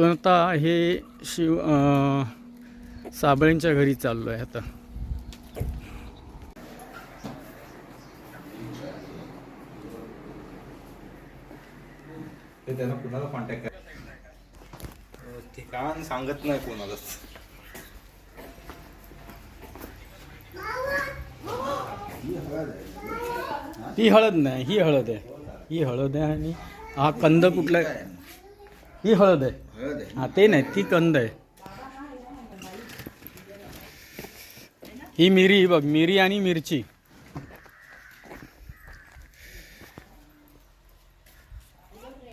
इथून आता हे शिव साबळेंच्या घरी चाललो आहे आता. ते त्यांना कुणाला कॉन्टॅक्ट करा ठिकाण सांगत नाही कोणालाच ती हळद नाही ही हळद आहे. ही हळद आहे आणि हा कंद कुठला आहे? ही हळद आहे. हा ते नाही ती कंद आहे. ही मिरी बघ मिरी आणि मिरची.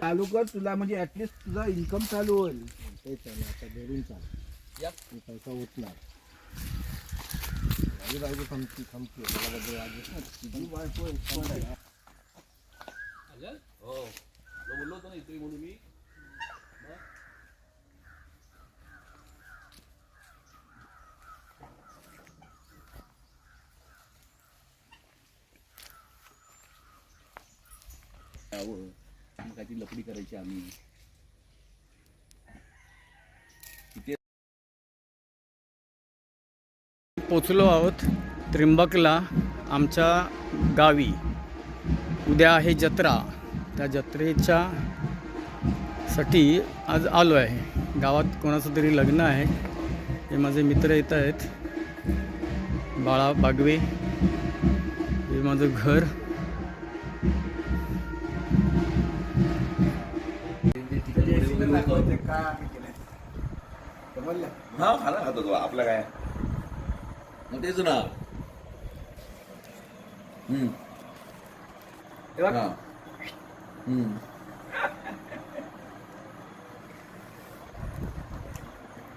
चालू कर तुला म्हणजे ऍटलिस्ट तुझा इन्कम चालू होईल. ते चालू आता चाल. तू पैसा उठणार माझी बायको थांबती थांबती त्याच्याबद्दल राजेश ना तुझी बायको expert आहे. यावं मग काहीतरी लपडी करायची आम्ही. पोचलो आहोत त्रिंबकला आमच्या गावी. उद्या आहे जत्रा. त्या जत्रेच्या साठी आज आलो आहे. गावात कोणाचं तरी लग्न आहे. हे माझे मित्र येत आहेत. बाळा बागवे. हे माझं घर. हा खाना खातो तो आपला काय मग तेच ना हम्म. हा. हम्म.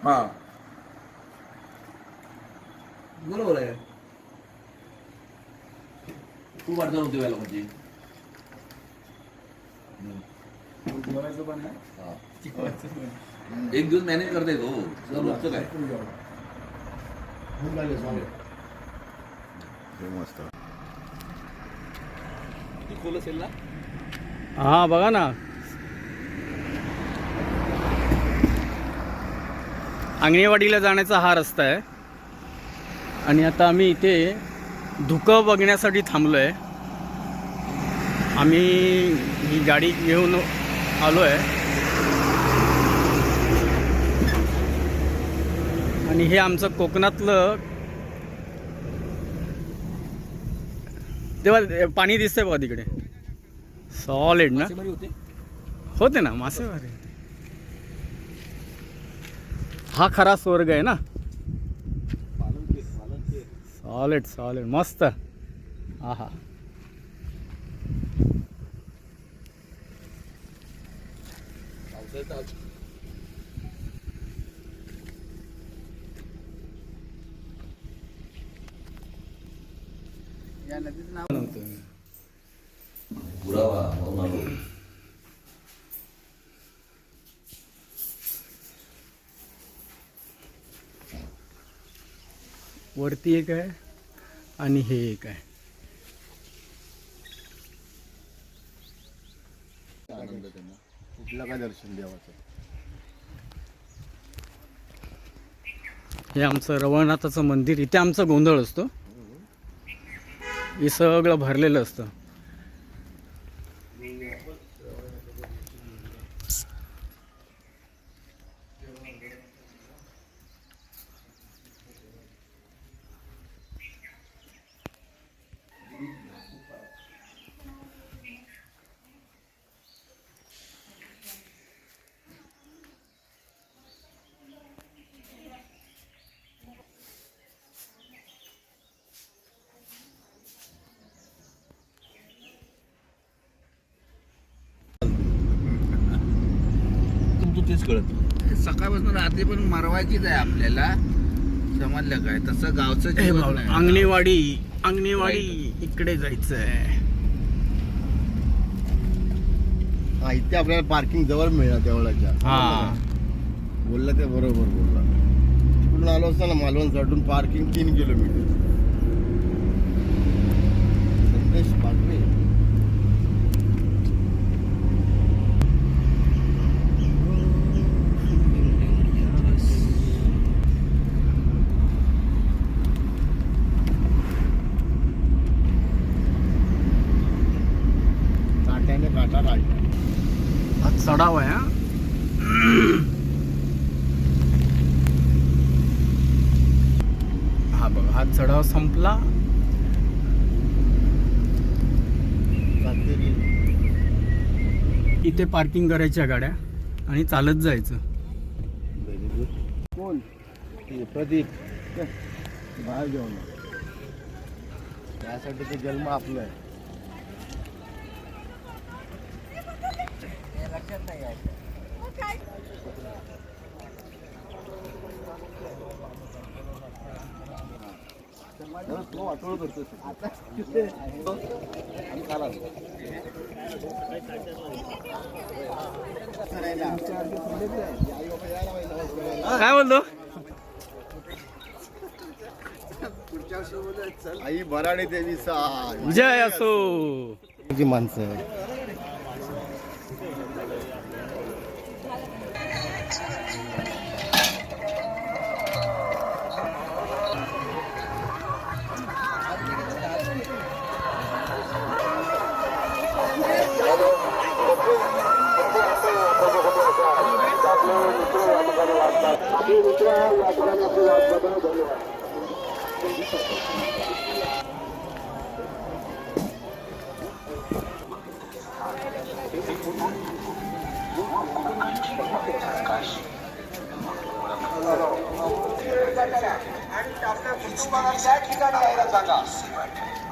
हा बरोबर आहे खूप अडचण होती व्हायला म्हणजे हा. एक दिवस मॅनेज करता येतो. रोजचं काय? मस्त खोल असेल ना? हा बघा ना. आंगणेवाडीला जाण्याचा हा रस्ता आहे. आणि आता आम्ही इथे धुकं बघण्यासाठी थांबलो आहे आम्ही ही गाडी घेऊन आलो आहे आणि हे आमचं कोकणातलं तेव्हा पाणी दिसतंय बघा तिकडे. सॉलिड ना? होते. होते ना मासेमारी. हा खरा स्वर्ग आहे ना? सॉलिड सॉलिड मस्त. आहा. पावसाळ्यात या नदीचं नाव बनवतो मी. म्हणून आलो. वरती एक आहे आणि हे एक आहे. कुठलं काय दर्शन देवाचं? हे आमचं रवळनाथाचं मंदिर इथे आमचा गोंधळ असतो. हे सगळं भरलेलं असतं. तेच कळत सकाळपासून रात्री पण मरवायचीच आहे आपल्याला. समजलं काय? तसं गावचं हे जीवन नाही. अंगणेवाडी अंगणेवाडी इकडे जायचं आहे हा इथे आपल्याला पार्किंग जवळ मिळणार देवळाच्या. हा. बोलला ते बरोबर बोलला. तिकडून आलो असता ना मालवण साठून पार्किंग तीन किलोमीटर संदेश पाटवे चढाव आहे हा हा बघ हा चढाव संपला इथे पार्किंग करायच्या गाड्या आणि चालत जायचं. कोण? प्रदीप. बाहेर घेऊन त्यासाठी ते जन्म आपला आहे. तो वाटोळ करतो आता आणि खाला काय बोलतो आई बराडे देवी साय. जय असो. जी माणसं.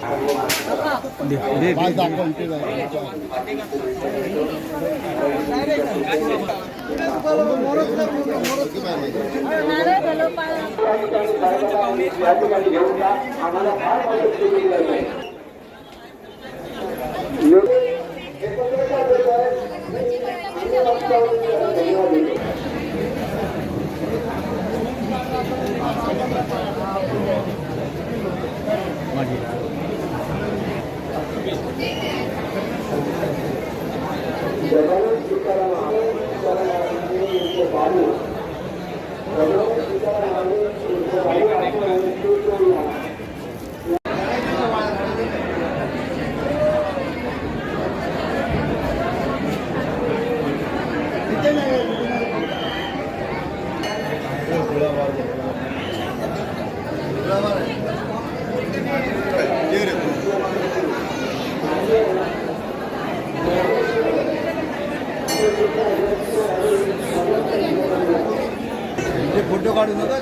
दे दे पाच दाखव इथे जाय. माझी इथे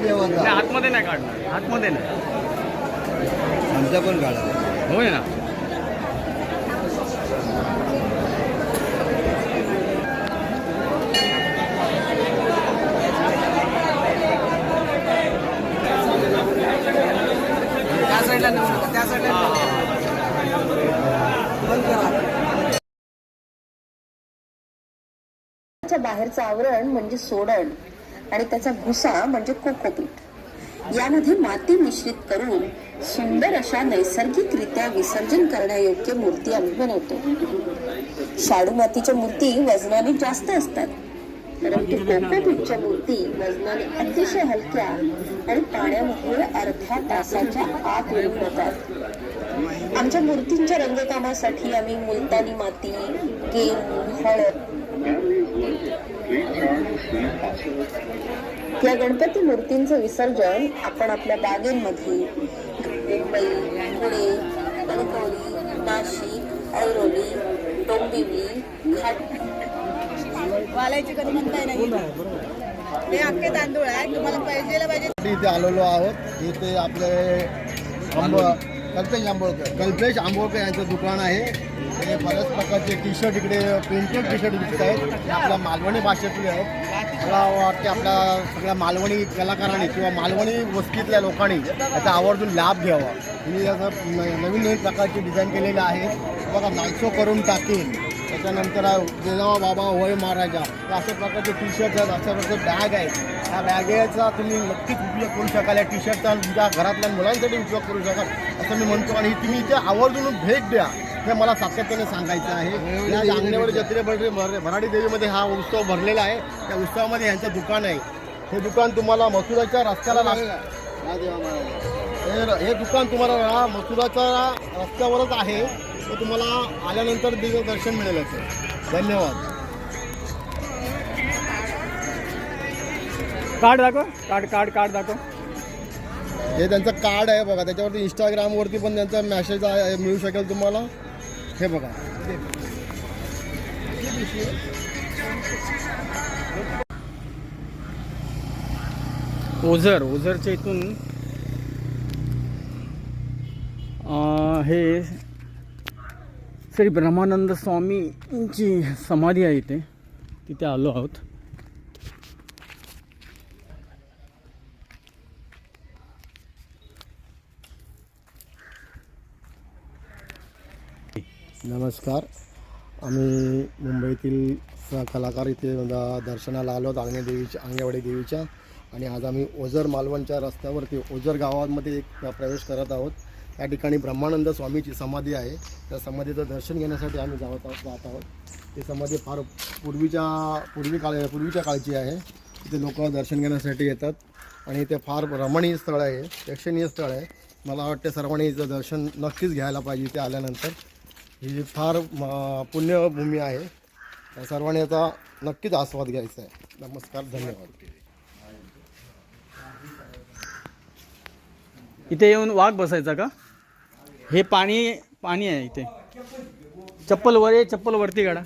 नाही, आतमध्ये नाही काढणार. आतमध्ये नाही. आमचा पण काढा. होय ना? बाहेरचं आवरण म्हणजे सोडण. आणि त्याचा भुसा म्हणजे कोकोपीट. यामध्ये माती मिश्रित करून सुंदर अशा नैसर्गिकरित्या विसर्जन करण्यायोग्य मूर्ती आम्ही बनवतो. शाडू मातीच्या मूर्ती वजनाने जास्त असतात. परंतु कोकोपीटच्या मूर्ती वजनाने अतिशय हलक्या आणि पाण्यामध्ये अर्ध्या तासाच्या आत येऊन होतात आमच्या मूर्तींच्या रंगकामासाठी आम्ही मुलतानी माती गेरू हळद या गणपती मूर्तींचं विसर्जन आपण आपल्या बागेमध्ये मुंबई पुणे कणकवली नाशिक ऐरोली डोंबिवली घाट वालायची कधी म्हणताय नाही. हे अख्खे तांदूळ आहे. तुम्हाला पाहिजे. पाहिजे इथे आलेलो आहोत. इथे आपले आंब कल्पेश आंबोळकर. कल्पेश आंबोळकर यांचं दुकान आहे. आणि बऱ्याच प्रकारचे टी शर्ट इकडे प्रिंटेड टी शर्ट विकत आहेत. ते आपल्या मालवणी भाषेतले आहेत. मला वाटते आपल्या सगळ्या मालवणी कलाकारांनी किंवा मालवणी वस्तीतल्या लोकांनी याचा आवर्जून लाभ घ्यावा. मी असं न- नवीन नवीन प्रकारचे डिझाईन केलेले आहे. बघा नायचो करून टाकेन त्याच्यानंतर जेजावा बाबा होय महाराजा. अशा प्रकारचे टी शर्ट आहेत. अशा प्रकारचे बॅग आहेत. या बॅगेचा तुम्ही नक्कीच उपयोग करू शकाल. या टी शर्टचा तुमच्या घरातल्या मुलांसाठी उपयोग करू शकाल. असं मी म्हणतो. आणि तुम्ही इथे आवर्जून भेट द्या. हे मला सातत्याने सांगायचं आहे. या अंगणेवाडी जत्रे भर- भर- भराडी देवीमध्ये हा उत्सव भरलेला आहे. त्या उत्सवामध्ये यांचं दुकान आहे. हे दुकान तुम्हाला मसुराच्या रस्त्याला लागतं हे हे दुकान तुम्हाला ना मसुराच्या रस्त्यावरच आहे. तर तुम्हाला आल्यानंतर दिव्य दर्शन मिळेल धन्यवाद. कार्ड दाखव. कार्ड कार्ड कार्ड दाखव. हे त्यांचं कार्ड आहे बघा. त्याच्यावरती इंस्टाग्रामवरती पण त्यांचा मेसेज आहे मिळू शकेल तुम्हाला. हे बघा. ओझर ओझरच्या इथून हे श्री ब्रह्मानंद स्वामींची समाधी आहे इथे. तिथे आलो आहोत. नमस्कार. आम्ही मुंबईतील स- कलाकार इथे दर्शनाला आलो आहोत आंगणे देवीच्या देवीच्या. आणि आज आम्ही ओझर मालवणच्या रस्त्यावरती ओझर गावामध्ये एक प्रवेश करत आहोत. त्या ठिकाणी ब्रह्मानंद स्वामीची समाधी आहे. त्या समाधीचं दर्शन घेण्यासाठी आम्ही जात आहोत जात आहोत. ती समाधी फार पूर्वीच्या पूर्वी काळ पूर्वीच्या काळची आहे. तिथे लोक दर्शन घेण्यासाठी येतात. आणि इथे फार रमणीय स्थळ आहे प्रेक्षणीय स्थळ आहे. मला वाटते सर्वांनी इथं दर्शन नक्कीच घ्यायला पाहिजे इथे आल्यानंतर. ही फार पुण्यभूमी आहे सर्वांनी याचा नक्कीच आस्वाद घ्यायचा आहे. नमस्कार धन्यवाद. इथे येऊन वाघ बसायचा का? हे पाणी पाणी आहे इथे. चप्पल वर आहे चप्पल वरती काढा.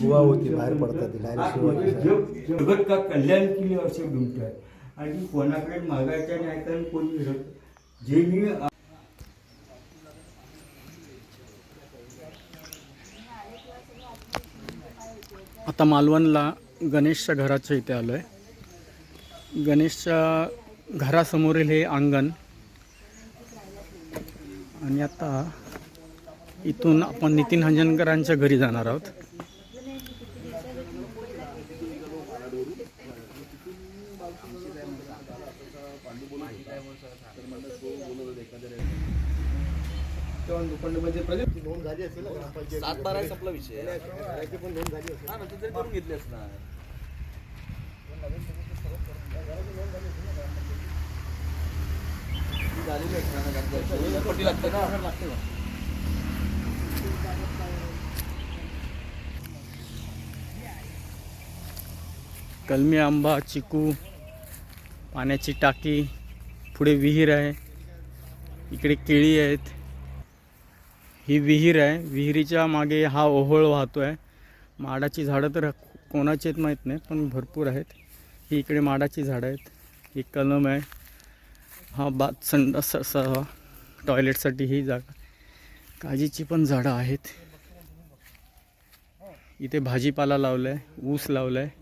गुहा होती बाहेर पडतात जगत का कल्याण केले असे म्हणतात. आणि कोणाकडे मागायचं नाही तर कोणी जे मी आता मालवणला गणेशच्या घराच्या इथे आलो आहे गणेशच्या घरासमोरील हे अंगण. आणि आता इथून आपण नितीन हंजनकरांच्या घरी जाणार आहोत. झाली ना सात बारा संपला विषय झाली करून घेतली असणार. झालेली असणार लागते का कलमी आंबा चिकू पाण्याची टाकी पुढे विहीर आहे. इकडे केळी आहेत. ही विहीर आहे. विहिरीच्या मागे हा ओहोळ वाहतो आहे माडाची झाडं तर कोणाची आहेत माहीत नाही पण भरपूर आहेत. ही इकडे माडाची झाडं आहेत. ही कलम आहे. हा बात संडास असा टॉयलेटसाठी ही जागा. काजीची पण झाडं आहेत. इथे भाजीपाला लावला आहे ऊस लावला आहे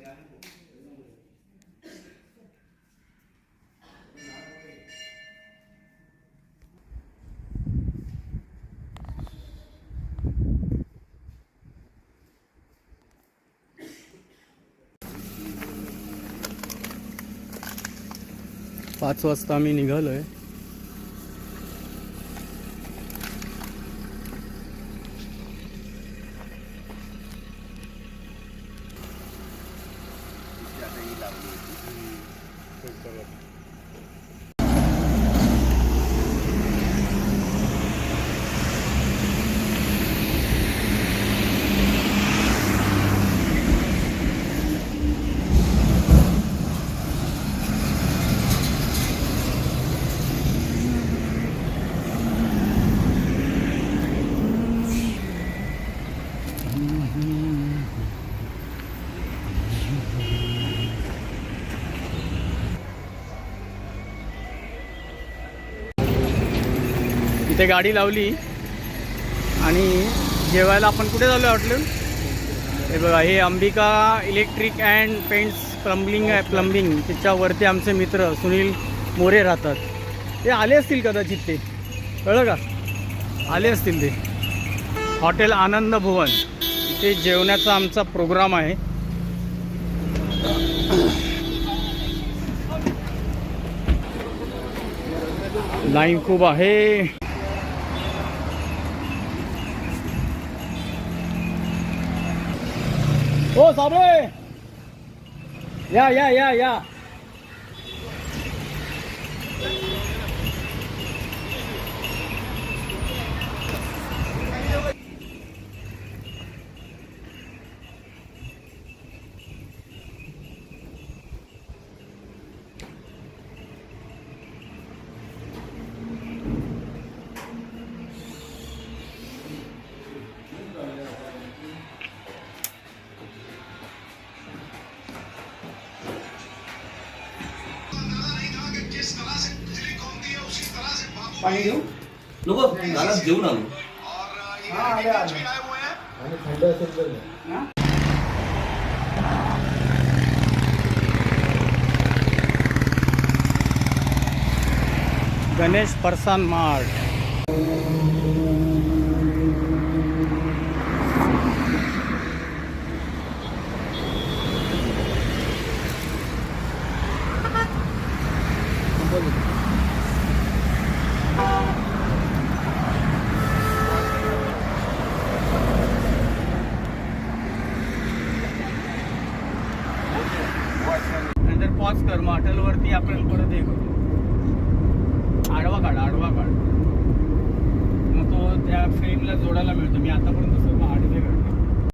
Yeah. पाच वाजता आम्ही आहे इथे गाडी लावली आणि जेवायला आपण कुठे झालो हॉटेल हे बघा हे Ambika electric and paints plumbing आहे प्लंबिंग. त्याच्यावरती आमचे मित्र सुनील मोरे राहतात. ते आले असतील कदाचित ते. कळलं का? आले असतील ते. हॉटेल आनंद भुवन. इथे जेवण्याचा आमचा प्रोग्राम आहे. लाईन खूप आहे. ओ साबळे या या या या पाणी घेऊ नको दारात घेऊन आलो आणि थंड असेल तर घ्या. गणेश परसान मार्ट